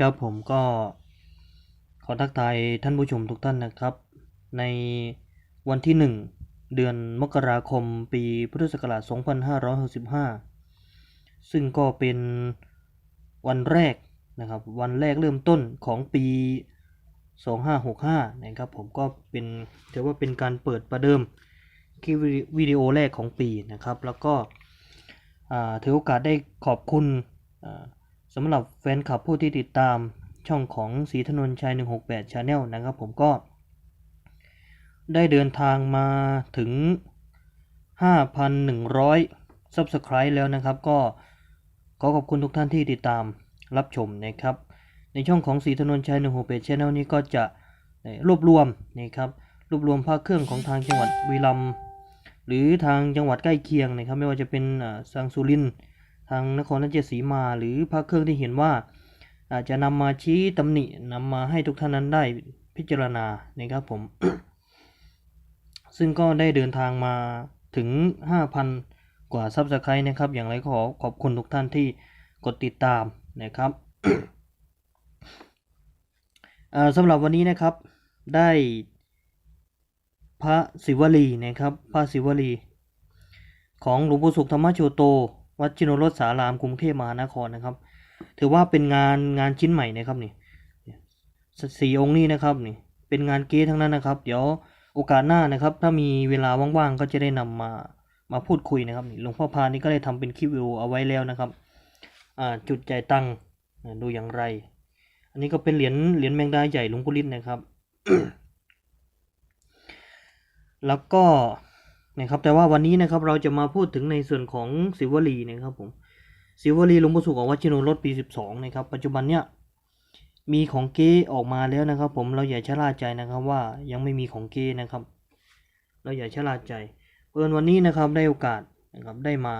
ครับผมก็ขอทักทายท่านผู้ชมทุกท่านนะครับ ในวันที่ 1 เดือนมกราคมปีพุทธศักราช 2565 ซึ่งก็เป็นวันแรกนะครับ วันแรกเริ่มต้นของปี 2565 นะครับผมก็เป็นถือว่าเป็นการเปิดประเดิมคลิปวิดีโอแรกของปีนะครับ แล้วก็ถือโอกาสได้ขอบคุณ สำหรับแฟนคลับผู้ที่ติดตามช่องของสีถนนชัย 168 Channel นะครับผมก็ ได้เดินทางมาถึง 5,100 Subscribe แล้วนะครับก็ขอขอบคุณทุกท่านที่ติดตามรับชมนะครับ ในช่องของสีถนนชัย 168 Channel นี้ก็จะรวบรวมนะครับรวบรวมภาคเครื่องของทางจังหวัดบุรีรัมย์หรือทางจังหวัดใกล้เคียงนะครับ ไม่ว่าจะเป็นอ่าทางสุรินทร์ ทางนครราชสีมาหรือพระเครื่องที่เห็นว่า อาจจะนำมาชี้ตำหนินำมาให้ทุกท่านนั้นได้พิจารณานะครับผม ซึ่งก็ได้เดินทางมาถึง 5,000 กว่าซับสไครต์นะครับ อย่างไรก็ขอขอบคุณทุกท่านที่กดติดตามนะครับสำหรับวันนี้นะครับได้พระศิวลีนะครับ พระศิวลี ของหลวงปู่สุขธรรมโชโต วัดชินรสสารามกรุงเทพมหานครนะครับ ถือว่าเป็นงานงานชิ้นใหม่นะครับนี่สี่องค์นี้นะครับนี่เป็นงานเก๊ทั้งนั้นนะครับ เดี๋ยวโอกาสหน้านะครับ ถ้ามีเวลาว่างๆก็จะได้นำมามาพูดคุยนะครับนี่หลวงพ่อพานี่ก็ได้ทำเป็นคลิปวิดีโอเอาไว้แล้วนะครับอ่าจุดใจตังดูอย่างไร อันนี้ก็เป็นเหรียญเหรียญแมงดาใหญ่หลวงปู่ลิ้นนะครับ แล้วก็ นะครับแต่ว่าวันนี้นะครับเราจะมาพูดถึงในส่วนของศิวลีนะครับผมศิวลีหลวงปู่สุขออกวัชิโนรสปี 12นะครับปัจจุบันเนี่ยมีของเก้ออกมาแล้วนะครับ ผมเราอย่าชะล่าใจนะครับว่ายังไม่มีของเก้นะครับ เราอย่าชะล่าใจเพื่นวันนี้นะครับได้โอกาสนะครับได้มา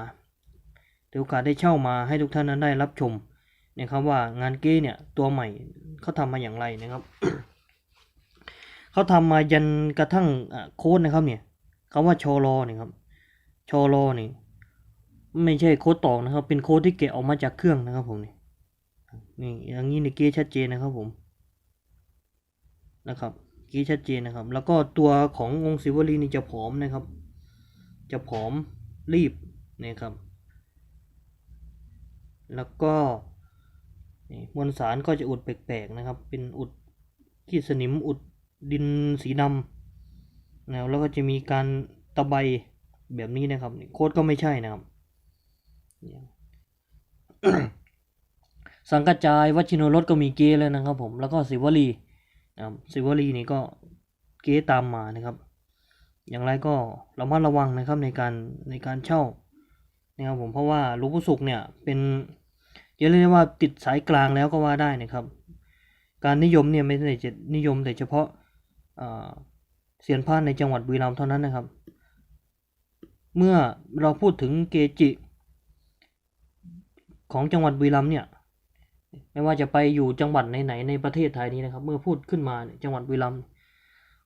ได้โอกาสได้เช่ามาให้ทุกท่านนั้นได้รับชมนะครับว่างานเก้เนี่ยตัวใหม่เขาทำมาอย่างไรนะครับเขาทำมายันกระทั่งโค้ดนะครับเนี่ย คำว่าชอรอเนี่ยครับชอรอนี่ไม่ใช่โค้ดตอกนะครับ เป็นโค้ดที่เกะออกมาจากเครื่องนะครับผมนี่นี่อย่างนี้ในเกะชัดเจนนะครับผมนะครับเกะชัดเจนนะครับ แล้วก็ตัวขององค์ศิวลีนี่จะผอมนะครับ จะผอมรีบนะครับ แล้วก็มวลสารก็จะอุดแปลกๆนะครับ เป็นอุดขี้สนิมอุดดินสีดำ นะครับแล้วก็จะมีการตะไบแบบนี้นะครับโค้ดก็ไม่ใช่นะครับสังกัจจายวัชิโนรสก็มีเกแล้วนะครับผมแล้วก็สิวลีนะครับสิวลีนี่ก็เกตามมานะครับ อย่างไรก็ระมัดระวังนะครับในการในการเช่านะครับผมเพราะว่าหลวงปู่สุขเนี่ยเป็นเรียกได้ว่าติดสายกลางแล้วก็ว่าได้นะครับ การนิยมเนี่ยไม่ได้จะนิยมแต่เฉพาะ เซียนพานในจังหวัดบุรีรัมย์เท่านั้นนะครับ เมื่อเราพูดถึงเกจิ ของจังหวัดบุรีรัมย์เนี่ยไม่ว่าจะไปอยู่จังหวัดไหนๆในประเทศไทยนี้นะครับ เมื่อพูดขึ้นมาจังหวัดบุรีรัมย์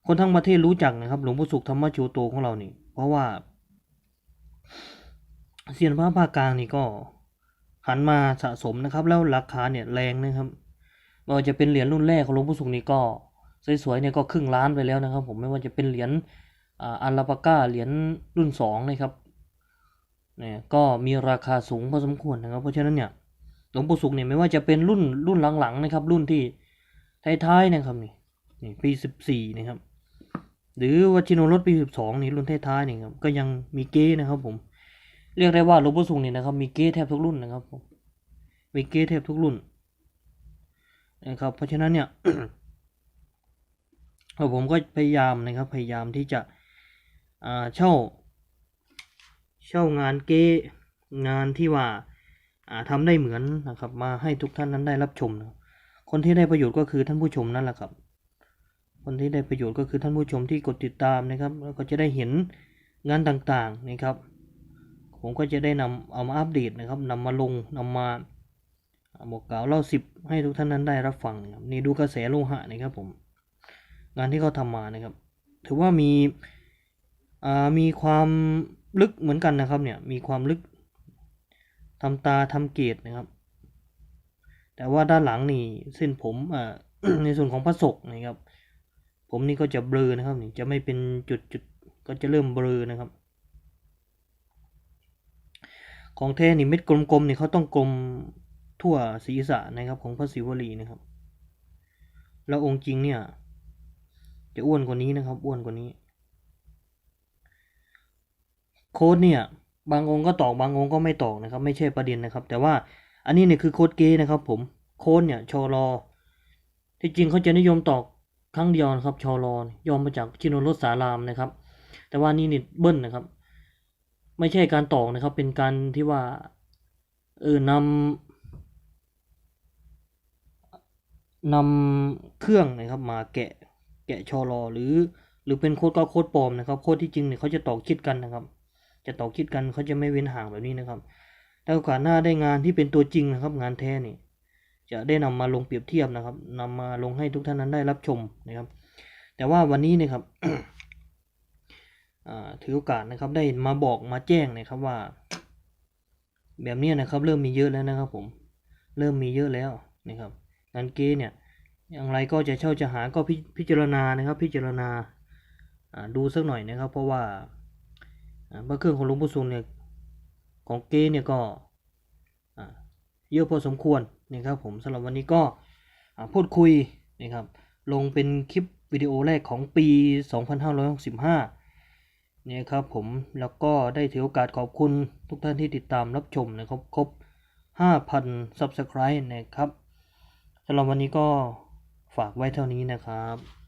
คนทั้งประเทศรู้จักนะครับ หลวงปู่สุขธรรมชูโตของเรานี่เพราะว่าเซียนพระภาคกลางนี่ก็หันมาสะสมนะครับ แล้วราคาเนี่ยแรงนะครับไม่ว่าจะเป็นเหรียญรุ่นแรกของหลวงปู่สุขนี่ก็ สวยๆเนี่ยก็ครึ่งล้านไปแล้วนะครับ ผมไม่ว่าจะเป็นเหรียญอัลลาปาก้าเหรียญรุ่นสองนะครับเนี่ยก็มีราคาสูงพอสมควรนะครับ เพราะฉะนั้นเนี่ยหลวงปู่สุขเนี่ยไม่ว่าจะเป็นรุ่นรุ่นหลังๆนะครับ รุ่นที่ท้ายๆนะครับนี่นี่ปีสิบสี่นะครับ หรือวัชิโนรถปีสิบสองนี่รุ่นท้ายๆนี่ครับก็ยังมีเก้นะครับ ผม เรียกได้ว่าหลวงปู่สุขเนี่ยนะครับ มีเก้แทบทุกรุ่นนะครับผมมีเก้แทบทุกรุ่นนะครับ เพราะฉะนั้นเนี่ย ผมก็พยายามนะครับพยายามที่จะเช่าเช่างานเก้งานที่ว่าอ่าทำได้เหมือนนะครับมาให้ทุกท่านนั้นได้รับชมนะคนที่ได้ประโยชน์ก็คือท่านผู้ชมนั่นแหละครับ คนที่ได้ประโยชน์ก็คือท่านผู้ชมที่กดติดตามนะครับแล้วก็จะได้เห็นงานต่างๆนะครับ ผมก็จะได้นำเอามาอัปเดตนะครับนำมาลงนำมาบอกกล่าวเล่าสิบให้ทุกท่านนั้นได้รับฟังนะครับนี่ดูกระแสโลหะนะครับผม งานที่เขาทำมานะครับ ถือว่ามีมีความลึกเหมือนกันนะครับเนี่ยมีความลึกทำตาทำเกตนะครับ แต่ว่าด้านหลังนี่เส้นผมในส่วนของพระศกนะครับ ผมนี่ก็จะเบลอนะครับนี่จะไม่เป็นจุดจุดก็จะเริ่มเบลอนะครับ ของแท้นี่เม็ดกลมๆนี่เขาต้องกลมทั่วศีรษะนะครับของพระศิวลีนะครับ แล้วองค์จริงเนี่ย จะอ้วนกว่านี้นะครับ อ้วนกว่านี้ โค้ดเนี่ย บางองค์ก็ตอกบางองค์ก็ไม่ตอกนะครับ ไม่ใช่ประเด็นนะครับ แต่ว่าอันนี้เนี่ยคือโค้ดเกนะครับ ผมโค้ดเนี่ยชอรอที่จริงเขาจะนิยมตอกครั้งเดียวนะครับชอรอยอมมาจากชิโนรสสารามนะครับ แต่ว่านี่เนี่ยเบิ้ลนะครับ ไม่ใช่การตอกนะครับ เป็นการที่ว่าเออนำนำเครื่องนะครับมาแกะ แกะชอรอหรือ หรือเป็นโคดก็โคดปลอมนะครับโคดที่จริงเนี่ยเขาจะต่อคิดกันนะครับ จะต่อคิดกันเขาจะไม่เว้นห่างแบบนี้นะครับถ้าโอกาสหน้าได้งานที่เป็นตัวจริงนะครับ งานแท้นี่จะได้นำมาลงเปรียบเทียบนะครับนำมาลงให้ทุกท่านนั้นได้รับชมนะครับ แต่ว่าวันนี้นะครับถือโอกาสนะครับ ได้มาบอกมาแจ้งนะครับว่า แบบนี้นะครับ เริ่มมีเยอะแล้วนะครับ ผม เริ่มมีเยอะแล้วนะครับงานเกย์เนี่ย อย่างไรก็จะเช่าจะหาก็พิพจารณานะครับ พิจารณาดูสักหน่อยนะครับ เพราะว่าพระเครื่องของหลวงปู่สุนเนี่ยของเกย์เนี่ยก็เยอะพอสมควรนะครับผมสำหรับวันนี้ก็พูดคุยนะครับลงเป็นคลิปวิดีโอแรกของปี 2565เนี่ยครับผมแล้วก็ได้ถือโอกาสขอบคุณทุกท่านที่ติดตามรับชมนะครับครบ 5,000 Subscribe นะครับสำหรับวันนี้ก็ ฝากไว้เท่านี้นะครับ